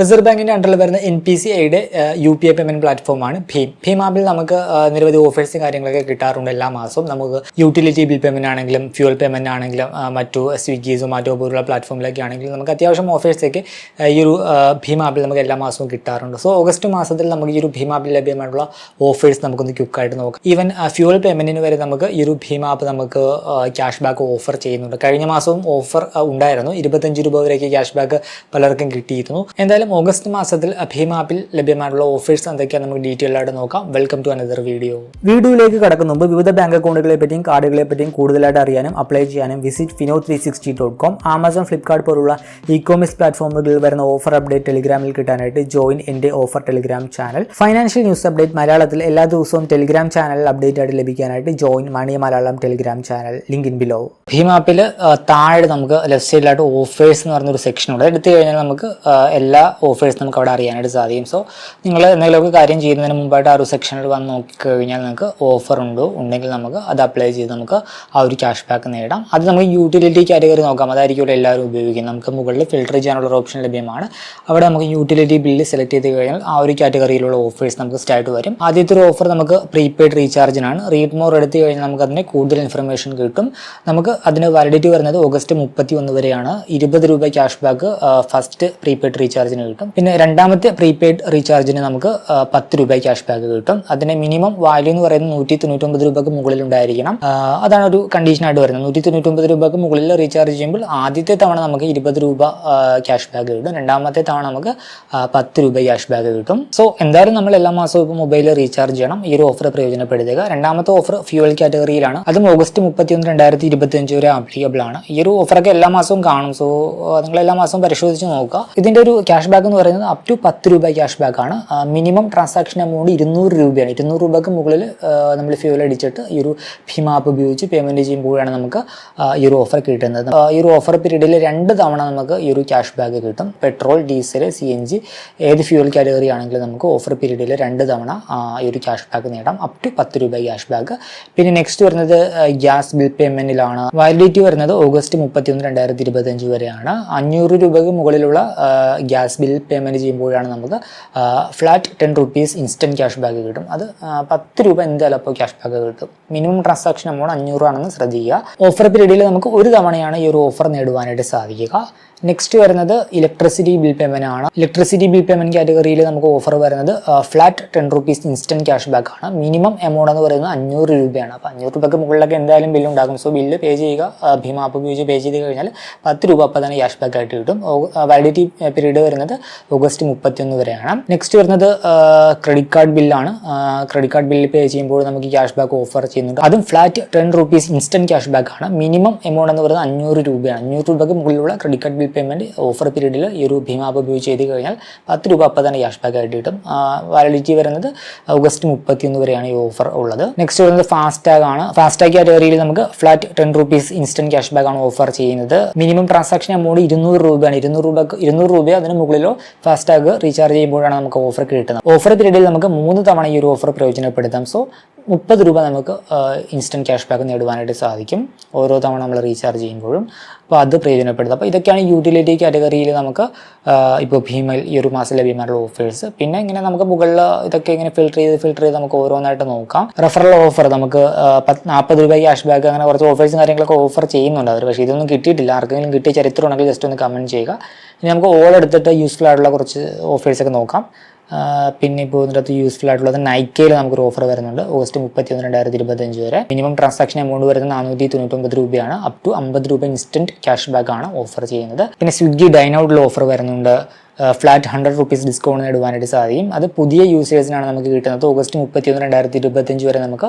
Reserve ബാങ്കിന്റെ അണ്ടറിൽ വരുന്ന എൻ പി സി ഐയുടെ യു പി ഐ പേയ്മെന്റ് പ്ലാറ്റ്ഫോമാണ് ഭീം ഭീം ആപ്പിൽ നമുക്ക് നിരവധി ഓഫേഴ്സും കാര്യങ്ങളൊക്കെ കിട്ടാറുണ്ട് എല്ലാ മാസവും. നമുക്ക് യൂട്ടിലിറ്റി ബിൽ പേയ്മെന്റ് ആണെങ്കിലും ഫ്യൂൽ പേയ്മെന്റ് ആണെങ്കിലും മറ്റു സ്വിഗ്ഗി സൊമാറ്റോ പോലുള്ള പ്ലാറ്റ്ഫോമിലൊക്കെ ആണെങ്കിലും നമുക്ക് അത്യാവശ്യം ഓഫേഴ്സൊക്കെ ഈ ഒരു ഭീം ആപ്പിൽ നമുക്ക് എല്ലാ മാസവും കിട്ടാറുണ്ട്. സോ ഓഗസ്റ്റ് മാസത്തിൽ നമുക്ക് ഈ ഒരു ഭീം ആപ്പിൽ ലഭ്യമായിട്ടുള്ള ഓഫേഴ്സ് നമുക്കൊന്ന് ക്യുക്കായിട്ട് നോക്കാം. ഈവൻ ഫ്യൂൽ പേയ്മെന്റിന് വരെ നമുക്ക് ഈ ഒരു ഭീം ആപ്പ് നമുക്ക് ക്യാഷ് ബാക്ക് ഓഫർ ചെയ്യുന്നുണ്ട്. കഴിഞ്ഞ മാസവും ഓഫർ ഉണ്ടായിരുന്നു. ഇരുപത്തഞ്ച് രൂപ വരെയൊക്കെ ക്യാഷ് ബാക്ക് പലർക്കും കിട്ടിയിരുന്നു. എന്തായാലും ഓഗസ്റ്റ് മാസത്തിൽ ഭീം ആപ്പിൽ ലഭ്യമായിട്ടുള്ള ഓഫേഴ്സ് എന്തൊക്കെയാണ് നമുക്ക് ഡീറ്റെയിൽ ആയിട്ട് നോക്കാം. വെൽക്കം ടു അനദർ വീഡിയോ വീഡിയോയിലേക്ക് കടക്കുന്ന മുമ്പ് വിവിധ ബാങ്ക് അക്കൗണ്ടുകളെ പറ്റിയും കാർഡുകളെ പറ്റിയും കൂടുതലായിട്ട് അറിയാനും അപ്ലൈ ചെയ്യാനും visit Fino three sixty dot com Amazon Flipkart പോലുള്ള ഇ കോമേഴ്സ് പ്ലാറ്റ്ഫോമുകളിൽ വരുന്ന ഓഫർ അപ്ഡേറ്റ് ടെലിഗ്രാമിൽ കിട്ടാനായിട്ട് ജോയിൻ എന്റെ offer Telegram channel financial news update മലയാളത്തിൽ എല്ലാ ദിവസവും ടെലിഗ്രാം ചാനൽ അപ്ഡേറ്റ് ആയിട്ട് ലഭിക്കാനായിട്ട് join money Malayalam Telegram channel link in below Bhim ആപ്പിൽ താഴെ നമുക്ക് ലെഫ്റ്റ് സൈഡിലായിട്ട് ഓഫേഴ്സ് എന്ന് പറഞ്ഞൊരു സെക്ഷൻ ഉണ്ട്. എടുത്തു കഴിഞ്ഞാൽ നമുക്ക് എല്ലാ ഓഫേഴ്സ് നമുക്ക് അവിടെ അറിയാനായിട്ട് സാധിക്കും. സോ നിങ്ങൾ എന്തെങ്കിലുമൊക്കെ കാര്യം ചെയ്യുന്നതിന് മുമ്പായിട്ട് ആ ഒരു സെക്ഷനിൽ വന്ന് നോക്കിക്കഴിഞ്ഞാൽ നിങ്ങൾക്ക് ഓഫർ ഉണ്ടോ. ഉണ്ടെങ്കിൽ നമുക്ക് അത് അപ്ലൈ ചെയ്ത് നമുക്ക് ആ ഒരു ക്യാഷ് ബാക്ക് നേടാം. അത് നമുക്ക് യൂട്ടിലിറ്റി കാറ്റഗറി നോക്കാം. അതായിരിക്കും എല്ലാവരും ഉപയോഗിക്കുന്നത്. നമുക്ക് മുകളിൽ ഫിൽട്ടർ ചെയ്യാനുള്ള ഒരു ഓപ്ഷൻ ലഭ്യമാണ്. അവിടെ നമുക്ക് യൂട്ടിലിറ്റി ബില്ല് സെലക്ട് ചെയ്ത് കഴിഞ്ഞാൽ ആ ഒരു കാറ്റഗറിയിലുള്ള ഓഫേഴ്സ് നമുക്ക് സ്റ്റാർട്ട് വരും. ആദ്യത്തെ ഒരു ഓഫർ നമുക്ക് പ്രീപെയ്ഡ് റീചാർജിനാണ് റീഡ് മോർ എടുത്തു കഴിഞ്ഞാൽ നമുക്ക് അതിന് കൂടുതൽ ഇൻഫർമേഷൻ കിട്ടും. നമുക്ക് അതിന് വാലിഡിറ്റി വരുന്നത് ഓഗസ്റ്റ് മുപ്പത്തി ഒന്ന് വരെയാണ്. ഇരുപത് രൂപ ക്യാഷ് ബാക്ക് ഫസ്റ്റ് പ്രീപെയ്ഡ് റീചാർജിന് കിട്ടും. പിന്നെ രണ്ടാമത്തെ പ്രീപെയ്ഡ് റീചാർജിന് നമുക്ക് പത്ത് രൂപ ക്യാഷ് ബാക്ക് കിട്ടും. അതിന് മിനിമം വാല്യൂ എന്ന് പറയുന്നത് നൂറ്റി തൊണ്ണൂറ്റൊമ്പത് രൂപക്ക് മുകളിൽ ഉണ്ടായിരിക്കണം. അതാണ് ഒരു കണ്ടീഷൻ ആയിട്ട് വരുന്നത്. നൂറ്റി തൊണ്ണൂറ്റൊമ്പത് രൂപക്ക് മുകളിൽ റീചാർജ് ചെയ്യുമ്പോൾ ആദ്യത്തെ തവണ നമുക്ക് ഇരുപത് രൂപ ക്യാഷ് ബാക്ക് കിട്ടും. രണ്ടാമത്തെ തവണ നമുക്ക് പത്ത് രൂപ ക്യാഷ് ബാക്ക് കിട്ടും. സോ എന്തായാലും നമ്മൾ എല്ലാ മാസവും ഇപ്പോൾ മൊബൈൽ റീചാർജ് ചെയ്യണം. ഈ ഒരു ഓഫർ പ്രയോജനപ്പെടുത്തുക. രണ്ടാമത്തെ ഓഫർ ഫ്യൂവൽ കാറ്റഗറിയിലാണ് അതും ഓഗസ്റ്റ് മുപ്പത്തി ഒന്ന് രണ്ടായിരത്തി ഇരുപത്തി അഞ്ച് വരെ ആപ്ലിക്കബിൾ ആണ്. ഈ ഒരു ഓഫറൊക്കെ എല്ലാ മാസവും കാണും. സോ നിങ്ങൾ എല്ലാ മാസവും പരിശോധിച്ച് നോക്കുക. ഇതിന്റെ ഒരു ക്യാഷ് ബാക്ക് എന്ന് പറയുന്നത് അപ് ടു പത്ത് രൂപ ക്യാഷ് ബാക്ക് ആണ്. മിനിമം ട്രാൻസാക്ഷൻ എമൗണ്ട് ഇരുന്നൂറ് രൂപയാണ്. ഇരുന്നൂറ് രൂപയ്ക്ക് മുകളിൽ നമ്മൾ ഫ്യൂൽ അടിച്ചിട്ട് ഈ ഒരു ഭീമ ആപ്പ് ഉപയോഗിച്ച് പേയ്മെന്റ് ചെയ്യുമ്പോഴാണ് നമുക്ക് ഈ ഒരു ഓഫർ കിട്ടുന്നത്. ഈ ഒരു ഓഫർ പീരീഡിൽ രണ്ട് തവണ നമുക്ക് ഈ ഒരു ക്യാഷ് ബാക്ക് കിട്ടും. Petrol diesel C N G ഏത് ഫ്യൂൽ കാറ്റഗറി ആണെങ്കിലും നമുക്ക് ഓഫർ പീരീഡിൽ രണ്ട് തവണ ഈ ഒരു ക്യാഷ് ബാക്ക് നേടാം. അപ് ടു പത്ത് രൂപ ക്യാഷ് ബാക്ക് പിന്നെ നെക്സ്റ്റ് വരുന്നത് ഗ്യാസ് ബിൽ പേയ്മെന്റിലാണ് വാലിഡിറ്റി വരുന്നത് ഓഗസ്റ്റ് മുപ്പത്തി ഒന്ന് രണ്ടായിരത്തി ഇരുപത്തി അഞ്ച് വരെയാണ്. അഞ്ഞൂറ് രൂപയ്ക്ക് മുകളിലുള്ള ഗ്യാസ് ബിൽ പേയ്മെന്റ് ചെയ്യുമ്പോഴാണ് നമുക്ക് flat ten rupees instant cash back കിട്ടും. അത് പത്ത് രൂപ എന്തായാലും അപ്പോൾ ക്യാഷ് ബാക്ക് കിട്ടും. മിനിമം ട്രാൻസാക്ഷൻ എമൗണ്ട് അഞ്ഞൂറാണെന്ന് ശ്രദ്ധിക്കുക. ഓഫർ പീരീഡിൽ നമുക്ക് ഒരു തവണയാണ് ഈ ഒരു ഓഫർ നേടുവാനായിട്ട് സാധിക്കുക. നെക്സ്റ്റ് വരുന്നത് ഇലക്ട്രിസിറ്റി ബിൽ പേയ്മെന്റ് ആണ്. ഇലക്ട്രിസിറ്റി ബിൽ പേയ്മെന്റ് കാറ്റഗറിയിൽ നമുക്ക് ഓഫർ വരുന്നത് flat ten rupees instant cash back ആണ്. മിനിമം എമൗണ്ട് എന്ന് പറയുന്നത് അഞ്ഞൂറ് രൂപയാണ്. അപ്പോൾ അഞ്ഞൂറ് രൂപയ്ക്ക് മുകളിലൊക്കെ എന്തായാലും ബില്ല് ഉണ്ടാകും. സോ ബില്ല് പേ ചെയ്യുക ഭീമ ആപ്പ് ഉപയോഗിച്ച് പേ ചെയ്ത് കഴിഞ്ഞാൽ പത്ത് രൂപ അപ്പോൾ തന്നെ ക്യാഷ് ബാക്ക് ആയിട്ട് കിട്ടും. വാലിഡിറ്റി പീരീഡ് വരുന്നത് ഓഗസ്റ്റ് മുപ്പത്തിയൊന്ന് വരെയാണ്. നെക്സ്റ്റ് വരുന്നത് ക്രെഡിറ്റ് കാർഡ് ബില്ലാണ് ക്രെഡിറ്റ് കാർഡ് ബില്ല് പേ ചെയ്യുമ്പോൾ നമുക്ക് ക്യാഷ് ബാക്ക് ഓഫർ ചെയ്യുന്നുണ്ട്. അതും flat ten rupees instant cash back ആണ്. മിനിമം എമൗണ്ട് എന്ന് പറയുന്നത് അഞ്ഞൂറ് രൂപയാണ്. അഞ്ഞൂറ് രൂപയ്ക്ക് മുകളിലുള്ള credit card bill payment offer പീരീഡിൽ ഈ ഒരു ഭീമ ആപ്പ് ഉപയോഗിച്ച് ചെയ്ത് കഴിഞ്ഞാൽ പത്ത് രൂപ അപ്പോൾ തന്നെ ക്യാഷ് ബാക്ക് ആയിട്ട് കിട്ടും. വാലിഡിറ്റി വരുന്നത് ഓഗസ്റ്റ് മുപ്പത്തിയൊന്ന് വരെയാണ് ഈ ഓഫർ ഉള്ളത്. നെക്സ്റ്റ് വരുന്നത് ഫാസ്റ്റാഗ് ആണ്. ഫാസ്റ്റാഗ് കാറ്റഗറിയിൽ നമുക്ക് flat ten rupees instant cash back ആണ് ഓഫർ ചെയ്യുന്നത്. മിനിമം ട്രാൻസാക്ഷൻ എമൗണ്ട് ഇരുന്നൂറ് രൂപയാണ്. ഇരുന്നൂറ് രൂപ ഇരുന്നൂറ് രൂപ അതിന് മുകളിലോ ഫാസ്റ്റാഗ് റീചാർജ് ചെയ്യുമ്പോഴാണ് നമുക്ക് ഓഫർ കിട്ടുന്നത്. ഓഫർ പീരീഡിൽ നമുക്ക് മൂന്ന് തവണ ഈ ഒരു ഓഫർ പ്രയോജനപ്പെടുത്താം. സോ മുപ്പത് രൂപ നമുക്ക് ഇൻസ്റ്റന്റ് ക്യാഷ് ബാക്ക് നേടുവാനായിട്ട് സാധിക്കും. ഓരോ തവണ നമ്മൾ റീചാർജ് ചെയ്യുമ്പോഴും. അപ്പോൾ അത് പ്രയോജനപ്പെടുത്തുക അപ്പോൾ ഇതൊക്കെയാണ് യൂട്ടിലിറ്റി കാറ്റഗറിയിൽ നമുക്ക് ഇപ്പോൾ ഭീമയിൽ ഈ ഒരു മാസം ലഭ്യമായിട്ടുള്ള ഓഫേഴ്സ് പിന്നെ ഇങ്ങനെ നമുക്ക് മുകളിൽ ഇതൊക്കെ ഇങ്ങനെ ഫിൽട്ടർ ചെയ്ത് ഫിൽട്ടർ ചെയ്ത് നമുക്ക് ഓരോന്നായിട്ട് നോക്കാം. റെഫറൽ ഓഫർ നമുക്ക് നാൽപ്പത് രൂപ ക്യാഷ് ബാക്ക് അങ്ങനെ കുറച്ച് ഓഫേഴ്സും കാര്യങ്ങളൊക്കെ ഓഫർ ചെയ്യുന്നുണ്ട് അവർ പക്ഷേ ഇതൊന്നും കിട്ടിയിട്ടില്ല. ആർക്കെങ്കിലും കിട്ടിയ ചരിത്രം ഉണ്ടെങ്കിൽ ജസ്റ്റ് ഒന്ന് കമന്റ് ചെയ്യുക. ഇനി നമുക്ക് ഓൾ എടുത്തിട്ട് യൂസ്ഫുൾ ആയിട്ടുള്ള കുറച്ച് ഓഫേഴ്സൊക്കെ നോക്കാം. പിന്നെ ഇപ്പോൾ ഇതിനകത്ത് യൂസ്ഫുൾ ആയിട്ടുള്ളത് നൈക്കയിൽ നമുക്കൊരു ഓഫർ വരുന്നുണ്ട്. ഓഗസ്റ്റ് മുപ്പത്തി ഒന്ന് രണ്ടായിരത്തി ഇരുപത്തഞ്ച് വരെ. മിനിമം ട്രാൻസാക്ഷൻ എമൗണ്ട് വരുന്നത് നാനൂറ്റി തൊണ്ണൂറ്റൊമ്പത് രൂപയാണ്. അപ് ടു അമ്പത് രൂപ ഇൻസ്റ്റന്റ് ക്യാഷ് ബാക്ക് ആണ് ഓഫർ ചെയ്യുന്നത്. പിന്നെ സ്വിഗ്ഗി ഡൈനൗട്ടിൽ ഓഫർ വരുന്നുണ്ട്. ഫ്ലാറ്റ് ഹൺഡ്രഡ് റുപ്പീസ് ഡിസ്കൗണ്ട് നേടുവാനായിട്ട് സാധിക്കും. അത് പുതിയ യൂസേഴ്സിനാണ് നമുക്ക് കിട്ടുന്നത്. ഓഗസ്റ്റ് മുപ്പത്തി ഒന്ന് രണ്ടായിരത്തി ഇരുപത്തഞ്ച് വരെ നമുക്ക്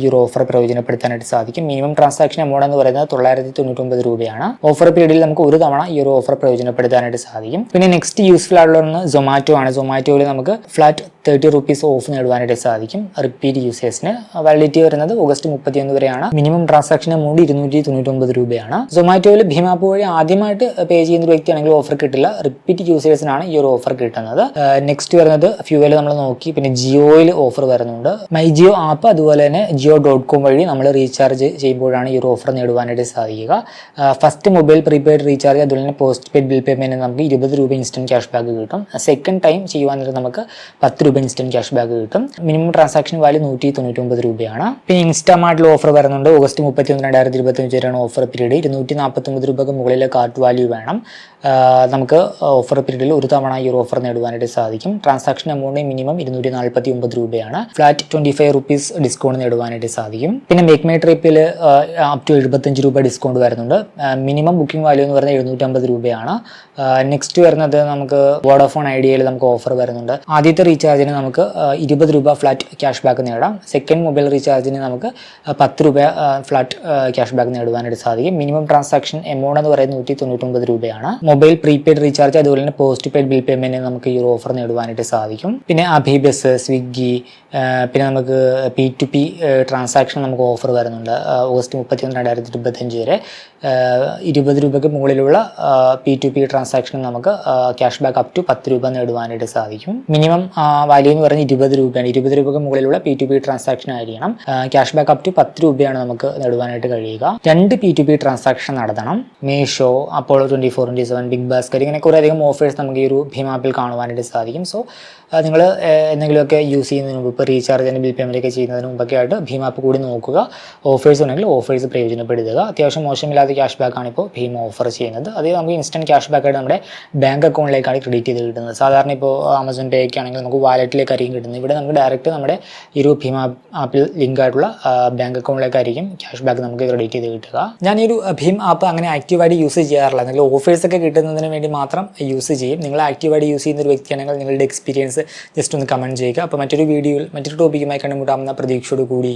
ഈ ഒരു ഓഫർ പ്രയോജനപ്പെടുത്താനായിട്ട് സാധിക്കും. മിനിമം ട്രാൻസാക്ഷൻ എമൗണ്ട് എന്ന് പറയുന്നത് തൊള്ളായിരത്തി തൊണ്ണൂറ്റൊമ്പത് രൂപയാണ്. ഓഫർ പീരീഡിൽ നമുക്ക് ഒരു തവണ ഈ ഒരു ഓഫർ പ്രയോജനപ്പെടുത്താനായിട്ട് സാധിക്കും. പിന്നെ നെക്സ്റ്റ് യൂസ്ഫുൾ ആയിട്ടുള്ള ഒന്ന് സൊമാറ്റോ ആണ്. സൊമാറ്റോയിൽ നമുക്ക് ഫ്ലാറ്റ് തേർട്ടി റുപ്പീസ് ഓഫ് നേടുവാനായിട്ട് സാധിക്കും. റിപ്പീറ്റ് യൂസേഴ്സിന് വാലിഡിറ്റി വരുന്നത് ഓഗസ്റ്റ് മുപ്പത്തിയൊന്ന് വരെയാണ്. മിനിമം ട്രാൻസാക്ഷൻ എമൗണ്ട് ഇരുന്നൂറ്റി തൊണ്ണൂറ്റൊമ്പത് രൂപയാണ്. സൊമാറ്റോയിൽ ഭീമാപ്പ് വഴി ആദ്യമായിട്ട് പേ ചെയ്യുന്ന വ്യക്തിയാണെങ്കിൽ ഓഫർ കിട്ടില്ല. റിപ്പീറ്റ് യൂസേഴ്സിനാണ് ഈ ഒരു ഓഫർ കിട്ടുന്നത്. നെക്സ്റ്റ് വരുന്നത് ഫ്യൂവൽ നമ്മൾ നോക്കി പിന്നെ ജിയോയിൽ ഓഫർ വരുന്നുണ്ട്. മൈ ജിയോ ആപ്പ് അതുപോലെ തന്നെ ജിയോ ഡോട്ട് കോം വഴി നമ്മൾ റീചാർജ് ചെയ്യുമ്പോഴാണ് ഈ ഒരു ഓഫർ നേടുവാനായിട്ട് സാധിക്കുക. ഫസ്റ്റ് മൊബൈൽ പ്രീപെയ്ഡ് റീചാർജ് അതുപോലെ തന്നെ പോസ്റ്റ് പെയ്ഡ് ബിൽ പേയ്മെന്റ് നമുക്ക് ഇരുപത് രൂപ ഇൻസ്റ്റന്റ് ക്യാഷ് ബാക്ക് കിട്ടും. സെക്കൻഡ് ടൈം ചെയ്യുവാൻ നമുക്ക് പത്ത് രൂപ ഇൻസ്റ്റന്റ് ക്യാഷ് ബാക്ക് കിട്ടും. മിനിമം ട്രാൻസാക്ഷൻ വാല്യൂ നൂറ്റി തൊണ്ണൂറ്റി ഒമ്പത് രൂപയാണ്. പിന്നെ ഇൻസ്റ്റാമാർട്ടിൽ ഓഫർ വരുന്നുണ്ട്. ഓഗസ്റ്റ് മുപ്പത്തി ഒന്ന് രണ്ടായിരത്തി ഇരുപത്തി അഞ്ച് വരെയാണ് ഓഫർ പീരീഡ് ഇരുന്നൂറ്റി നാൽപ്പത്തൊമ്പത് രൂപക്ക് മുകളിലെ കാർട്ട് വാല്യൂ വേണം. നമുക്ക് ഓഫർ പീരീഡിൽ ഒരു തവണ ഈ ഓഫർ നേടുവാനായിട്ട് സാധിക്കും. ട്രാൻസാക്ഷൻ എമൗണ്ട് മിനിമം ഇരുന്നൂറ്റി നാൽപ്പത്തി ഒമ്പത് രൂപയാണ്. Flat twenty five rupees discount നേടുവാനായിട്ട് സാധിക്കും. പിന്നെ മേക്ക് മൈ ട്രിപ്പിൽ അപ് ടു എഴുപത്തഞ്ച് രൂപ ഡിസ്കൗണ്ട് വരുന്നുണ്ട്. മിനിമം ബുക്കിംഗ് വാല്യൂ എന്ന് പറയുന്നത് എഴുന്നൂറ്റമ്പത് രൂപയാണ്. നെക്സ്റ്റ് വരുന്നത് നമുക്ക് വോഡോഫോൺ ഐഡിയയിൽ നമുക്ക് ഓഫർ വരുന്നുണ്ട്. ആദ്യത്തെ റീചാർജിന് നമുക്ക് ഇരുപത് രൂപ ഫ്ലാറ്റ് ക്യാഷ് ബാക്ക് നേടാം സെക്കൻഡ് മൊബൈൽ റീചാർജിന് നമുക്ക് പത്ത് രൂപ ഫ്ലാറ്റ് ക്യാഷ് ബാക്ക് നേടുവാനായിട്ട് സാധിക്കും. മിനിമം ട്രാൻസാക്ഷൻ എമൗണ്ട് എന്ന് പറയുന്നത് നൂറ്റി തൊണ്ണൂറ്റൊമ്പത് രൂപയാണ്. മൊബൈൽ പ്രീപെയ്ഡ് റീചാർജ് അതുപോലെ തന്നെ പോസ്റ്റ് പെയ്ഡ് ബിൽ പേയ്മെന്റ് നമുക്ക് ഈ ഓഫർ നേടുവാനായിട്ട് സാധിക്കും. പിന്നെ അഭിബസ് സ്വിഗ്ഗി പിന്നെ നമുക്ക് പി ടു പി ട്രാൻസാക്ഷൻ നമുക്ക് ഓഫർ വരുന്നുണ്ട്. ഓഗസ്റ്റ് മുപ്പത്തി ഒന്ന് രണ്ടായിരത്തി ഇരുപത്തഞ്ച് വരെ. ഇരുപത് രൂപയ്ക്ക് മുകളിലുള്ള പി ടു പി ട്രാൻസാക്ഷൻ നമുക്ക് ക്യാഷ് ബാക്ക് അപ് ടു പത്ത് രൂപ നേടുവാനായിട്ട് സാധിക്കും. മിനിമം വാല്യൂ എന്ന് പറയുന്നത് ഇരുപത് രൂപയാണ്. ഇരുപത് രൂപയ്ക്ക് മുകളിലുള്ള പി ടു പി ട്രാൻസാക്ഷൻ ആയിരിക്കണം ക്യാഷ് ബാക്ക് അപ് ടു പത്ത് രൂപയാണ് നമുക്ക് നേടുവാനായിട്ട് കഴിയുക. രണ്ട് പി ടു പി ട്രാൻസാക്ഷൻ നടത്തണം. Meesho Apollo twenty four twenty seven Big Basket ഇങ്ങനെ കുറേ അധികം ഓഫേഴ്സ് നമുക്ക് ഈ ഒരു ഭീം ആപ്പിൽ കാണുവാനായിട്ട് സാധിക്കും. സോ നിങ്ങൾ എന്തെങ്കിലുമൊക്കെ യൂസ് ചെയ്യുന്നതിന് മുമ്പ് ഇപ്പോൾ അല്ലെങ്കിൽ ബിൽ പേയ്മെന്റ് ഒക്കെ ചെയ്യുന്നതിന് മുമ്പൊക്കെ ആയിട്ട് ഭീം ആപ്പ് കൂടി നോക്കുക. ഓഫേഴ്സ് ഉണ്ടെങ്കിൽ ഓഫേഴ്സ് പ്രയോജനപ്പെടുത്തുക. അത്യാവശ്യം മോശമില്ലാത്ത ക്യാഷ് ബാക്ക് ആണ് ഇപ്പോൾ ഭീം ഓഫർ ചെയ്യുന്നത്. അത് നമുക്ക് ഇൻസ്റ്റന്റ് ക്യാഷ് ബാക്ക് ആയിട്ട് നമ്മുടെ ബാങ്ക് അക്കൗണ്ടിലേക്കാണ് ക്രെഡിറ്റ് ചെയ്ത് കിട്ടുന്നത്. സാധാരണ ഇപ്പോൾ ആമസോൺ പേ ഒക്കെ ആണെങ്കിൽ നമുക്ക് വാലറ്റിലേക്കായിരിക്കും കിട്ടുന്നത്. ഇവിടെ നമുക്ക് ഡയറക്റ്റ് നമ്മുടെ ഈ ഒരു ഭീം ആപ്പിൽ ലിങ്ക് ആയിട്ടുള്ള ബാങ്ക് അക്കൗണ്ടിലേക്കായിരിക്കും ക്യാഷ് ബാക്ക് നമുക്ക് ക്രെഡിറ്റ് ചെയ്ത് കിട്ടുക. ഞാൻ ഈ ഒരു ഭീം ആപ്പ് അങ്ങനെ ആക്റ്റീവായിട്ട് യൂസ് ചെയ്യാറില്ല. നിങ്ങൾ ഓഫേഴ്സ് ഒക്കെ കിട്ടുന്നതിന് വേണ്ടി മാത്രം യൂസ് ചെയ്യും. നിങ്ങൾ ആക്റ്റീവായിട്ട് യൂസ് ചെയ്യുന്ന ഒരു വ്യക്തിയാണെങ്കിൽ നിങ്ങളുടെ എക്സ്പീരിയൻസ് ജസ്റ്റ് ഒന്ന് കമന്റ് ചെയ്യുക. അപ്പോൾ മറ്റൊരു വീഡിയോയിൽ മറ്റൊരു ടോപ്പിക്കുമായി കണ്ടുമുട്ടാമെന്ന പ്രതീക്ഷയോട് കൂടി